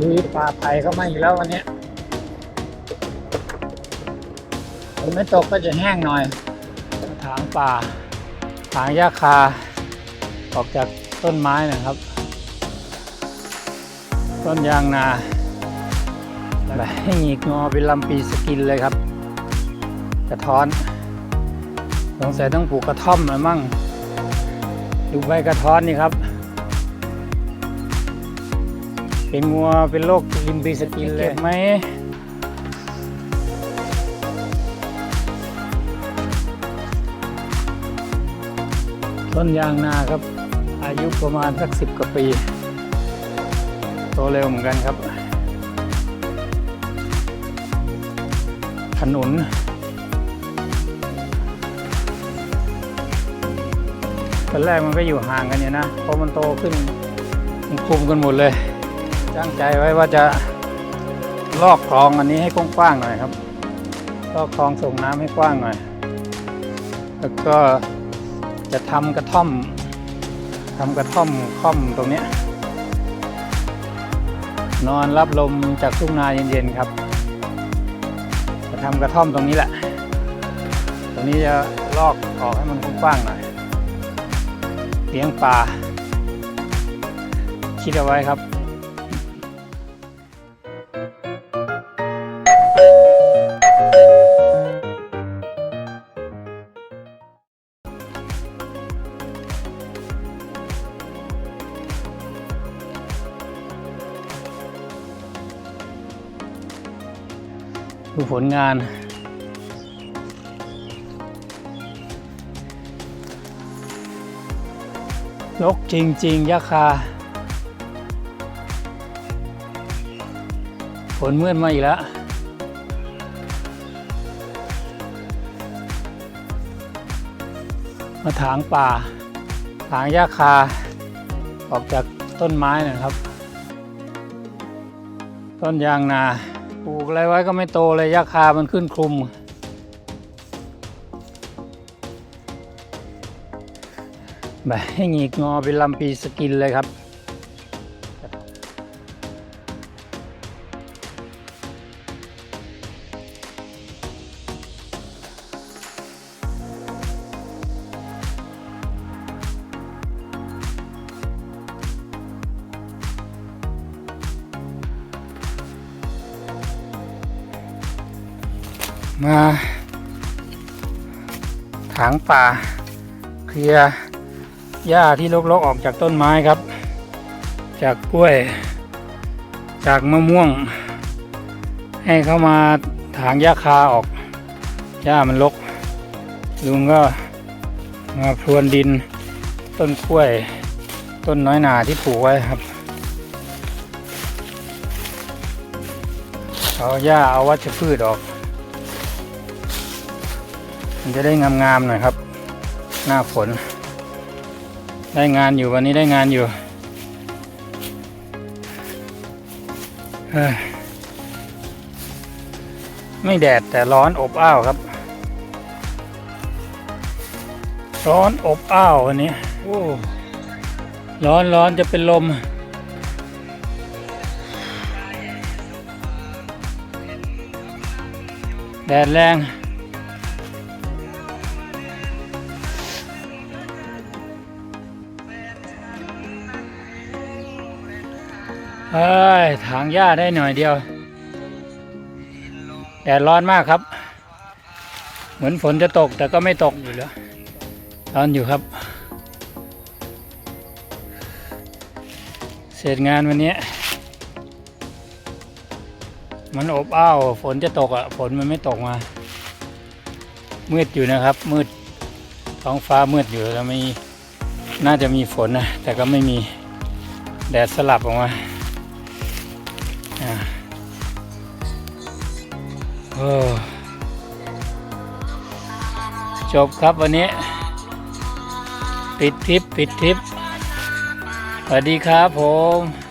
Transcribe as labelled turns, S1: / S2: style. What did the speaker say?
S1: ลุยป่าไผ่เข้ามาอีกแล้ววันนี้ฝนไม่ตกก็จะแห้งหน่อย ถางป่า ถางหญ้าคา ออกจากต้นไม้นะครับ ต้นยางนาแบบให้หงิกงอเป็นลำปีสกินเลยครับ กระท้อน สงสัยต้องปลูกกระท่อมหรือมั่ง ดูใบกระท้อนนี่ครับ เป็นงัวเป็นโรคลิมปีสกินเลยไหมต้นยางนาครับ อายุประมาณสักสิบกว่าปี โตเร็วเหมือนกันครับขนุนตอนแรกมันก็อยู่ห่างกันอยู่นะพอมันโตขึ้นมันคุมกันหมดเลย ตั้งใจไว้ว่าจะลอกคลองอันนี้ให้กว้างๆหน่อยครับ ลอกคลองส่งน้ำให้กว้างหน่อย แล้วก็จะทำกระท่อมทำกระท่อมค่อมตรงเนี้ยนอนรับลมจากทุ่งนาเย็นๆครับ จะทำกระท่อมตรงนี้แหละ ตรงนี้จะลอกออกให้มันกว้างๆหน่อยเลี้ยงปลาคิดเอาไว้ครับ ดูผลงาน ลกจริง ๆยะคาฝนมืดมาอีกแล้วมาถางป่า ถางหญ้าคา ออกจากต้นไม้นะครับ ต้นยางนา ปลูกอะไรไว้ก็ไม่โตเลยยาคามันขึ้นคลุม แบบให้หงิกงอเป็นลำปีสกินเลยครับ มาถางป่า เคลียร์หญ้าที่รกๆออกจากต้นไม้ครับ จากกล้วย จากมะม่วง ให้เข้ามาถางหญ้าคาออกหญ้ามันรกลุงก็มาพรวนดิน ต้นกล้วย ต้นน้อยหนาที่ปลูกไว้ครับเอาหญ้าเอาวัชพืชออก มันจะได้งามๆหน่อยครับ หน้าฝน ได้งานอยู่วันนี้ได้งานอยู่ไม่แดดแต่ร้อนอบอ้าวครับ ร้อนอบอ้าววันนี้โอ้ร้อนร้อนจะเป็นลม แดดแรง เฮ้ยถางหญ้าได้หน่อยเดียวแดดร้อนมากครับ เหมือนฝนจะตกแต่ก็ไม่ตกอยู่แล้วร้อนอยู่ครับ เสร็จงานวันนี้ มันอบอ้าวฝนจะตกอะฝนมันไม่ตกมา มืดอยู่นะครับ มืดท้องฟ้ามืดอยู่แล้วมีน่าจะมีฝนนะแต่ก็ไม่มีแดดสลับออกมา จบครับวันนี้ ปิดทริป ปิดทริปสวัสดีครับผม